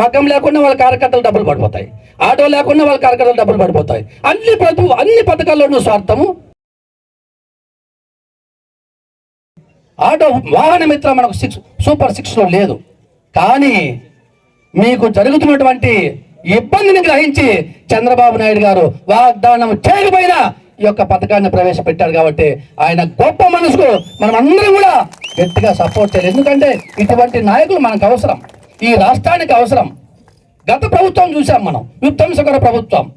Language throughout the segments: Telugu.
మగ్గం లేకుండా వాళ్ళ కార్యకర్తలు డబ్బులు పడిపోతాయి. ఆటో లేకుండా వాళ్ళ కార్యకర్తలు డబ్బులు పడిపోతాయి. అన్ని ప్రభు అన్ని పథకాల్లోనూ స్వార్థము. ఆటో వాహన మిత్ర మనకు సిక్స్ సూపర్ సిక్స్లో లేదు. కానీ మీకు జరుగుతున్నటువంటి ఇబ్బందిని గ్రహించి చంద్రబాబు నాయుడు గారు వాగ్దానం చేయకపోయినా ఈ యొక్క పథకాన్ని ప్రవేశపెట్టారు కాబట్టి ఆయన గొప్ప మనసుకు మనం అందరం కూడా గట్టిగా సపోర్ట్ చేయాలి. ఎందుకంటే ఇటువంటి నాయకులు మనకు అవసరం. ఈ రాష్ట్రానికి అవసరం. గత ప్రభుత్వం చూసాం మనం. విధ్వంసకర ప్రభుత్వం.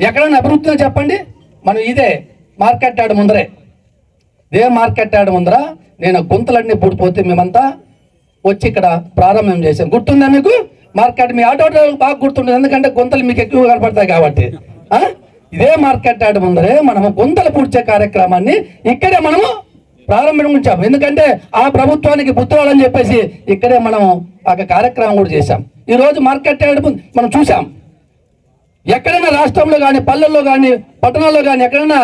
ఎక్కడైనా అభివృద్ధిని చెప్పండి? మనం ఇదే మార్కెట్ యాడ్ ముందరే. ఇదే మార్కెట్ యార్డ్ ముందర నేను గుంతలన్నీ పూడిపోతే మేమంతా వచ్చి ఇక్కడ ప్రారంభం చేశాం. గుర్తుందా మీకు? మార్కెట్ మీ ఆటో బాగా గుర్తుంటుంది ఎందుకంటే గుంతలు మీకు ఎక్కువ కనపడతాయి కాబట్టి. ఆ? ఇదే మార్కెట్ యార్డ్ ముందరే మనము గుంతలు పూడ్చే కార్యక్రమాన్ని ఇక్కడే మనము ప్రారంభించాం ఎందుకంటే ఆ ప్రభుత్వానికి పుత్రాలని చెప్పేసి ఇక్కడే మనం ఆ కార్యక్రమం కూడా చేశాం. ఈరోజు మార్కెట్ మనం చూసాం ఎక్కడైనా రాష్ట్రంలో కానీ పల్లెల్లో కానీ పట్టణాల్లో కానీ ఎక్కడైనా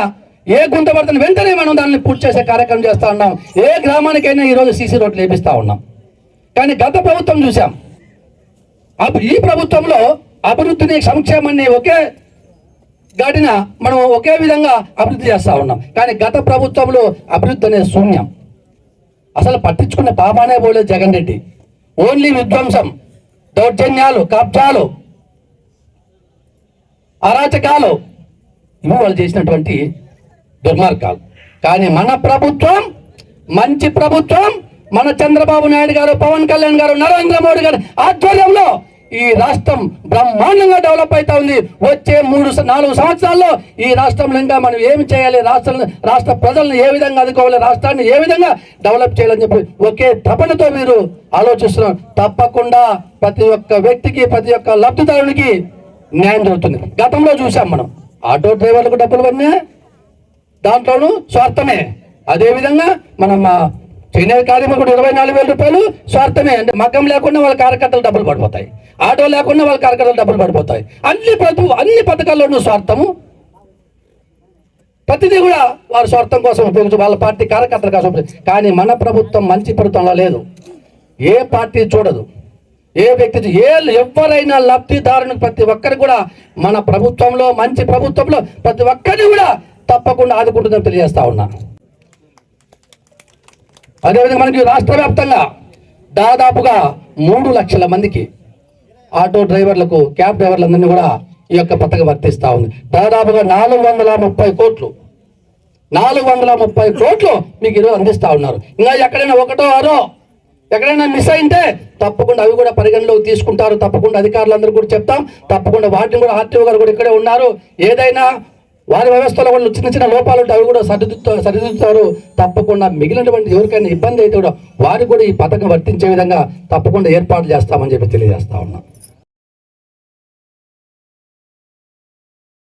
ఏ గుంత పడుతున్న వెంటనే మనం దాన్ని పూర్తి చేసే కార్యక్రమం చేస్తా ఉన్నాం. ఏ గ్రామానికైనా ఈరోజు సీసీ రోడ్లు వేపిస్తా ఉన్నాం. కానీ గత ప్రభుత్వం చూసాం అప్పుడు ఈ ప్రభుత్వంలో అభివృద్ధిని సంక్షేమాన్ని ఒకే గడిన మనం ఒకే విధంగా అభివృద్ధి చేస్తా ఉన్నాం. కానీ గత ప్రభుత్వంలో అభివృద్ధి అనేది శూన్యం. అసలు పట్టించుకునే పాపానే పోలేదు జగన్ రెడ్డి. ఓన్లీ విధ్వంసం దౌర్జన్యాలు కబ్జాలు అరాచకాలు ఇవి వాళ్ళు చేసినటువంటి దుర్మార్గాలు. కానీ మన ప్రభుత్వం మంచి ప్రభుత్వం మన చంద్రబాబు నాయుడు గారు పవన్ కళ్యాణ్ గారు నరేంద్ర మోడీ గారు ఆధ్వర్యంలో ఈ రాష్ట్రం బ్రహ్మాండంగా డెవలప్ అవుతా ఉంది. వచ్చే మూడు నాలుగు సంవత్సరాల్లో ఈ రాష్ట్రంలో ఇంకా మనం ఏమి చేయాలి? రాష్ట్రం రాష్ట్ర ప్రజలను ఏ విధంగా ఆదుకోవాలి? రాష్ట్రాన్ని ఏ విధంగా డెవలప్ చేయాలని చెప్పి ఒకే తపనతో మీరు ఆలోచిస్తున్నారు తప్పకుండా ప్రతి ఒక్క వ్యక్తికి ప్రతి ఒక్క లబ్ధిదారునికి న్యాయం జరుగుతుంది. గతంలో చూసాం మనం. ఆటో డ్రైవర్లకు డబ్బులు పడినా దాంట్లోనూ స్వార్థమే. అదేవిధంగా మనం మా చేనేత ఇరవై నాలుగు వేల రూపాయలు స్వార్థమే. అంటే మగ్గం లేకుండా వాళ్ళ కార్యకర్తలు డబ్బులు పడిపోతాయి. ఆటో లేకుండా వాళ్ళ కార్యకర్తలు డబ్బులు పడిపోతాయి. అన్ని ప్రతి అన్ని పథకాల్లోనూ స్వార్థము. ప్రతిదీ కూడా వారి స్వార్థం కోసం ఉపయోగించు వాళ్ళ పార్టీ కార్యకర్తల కోసం ఉపయోగించు. కానీ మన ప్రభుత్వం మంచి ప్రభుత్వంలో లేదు. ఏ పార్టీ చూడదు. ఏ వ్యక్తి ఏ ఎవరైనా లబ్ధిదారునికి ప్రతి ఒక్కరు కూడా మన ప్రభుత్వంలో మంచి ప్రభుత్వంలో ప్రతి ఒక్కరిని కూడా తప్పకుండా ఆదుకుంటుందని తెలియజేస్తా ఉన్నా అదేవిధంగా మనకి రాష్ట్ర వ్యాప్తంగా దాదాపుగా మూడు లక్షల మందికి ఆటో డ్రైవర్లకు క్యాబ్ డ్రైవర్లందరినీ కూడా ఈ యొక్క పథకం వర్తిస్తూ ఉంది. దాదాపుగా నాలుగు వందల ముప్పై కోట్లు నాలుగు వందల ముప్పై కోట్లు మీకు ఈరోజు అందిస్తూ ఉన్నారు. ఇంకా ఎక్కడైనా ఒకటో ఆరో ఎక్కడైనా మిస్ అయింటే తప్పకుండా అవి కూడా పరిగణలోకి తీసుకుంటారు. తప్పకుండా అధికారులందరూ కూడా చెప్తాం. తప్పకుండా వాటిని కూడా ఆర్టీఓ గారు కూడా ఇక్కడే ఉన్నారు. ఏదైనా వారి వ్యవస్థలో వాళ్ళు చిన్న చిన్న లోపాలు ఉంటే అవి కూడా సరిదిద్దు సరిదిద్దుతారు. తప్పకుండా మిగిలినటువంటి ఎవరికైనా ఇబ్బంది అయితే కూడా వారికి కూడా ఈ పథకం వర్తించే విధంగా తప్పకుండా ఏర్పాటు చేస్తామని చెప్పి తెలియజేస్తా ఉన్నాం.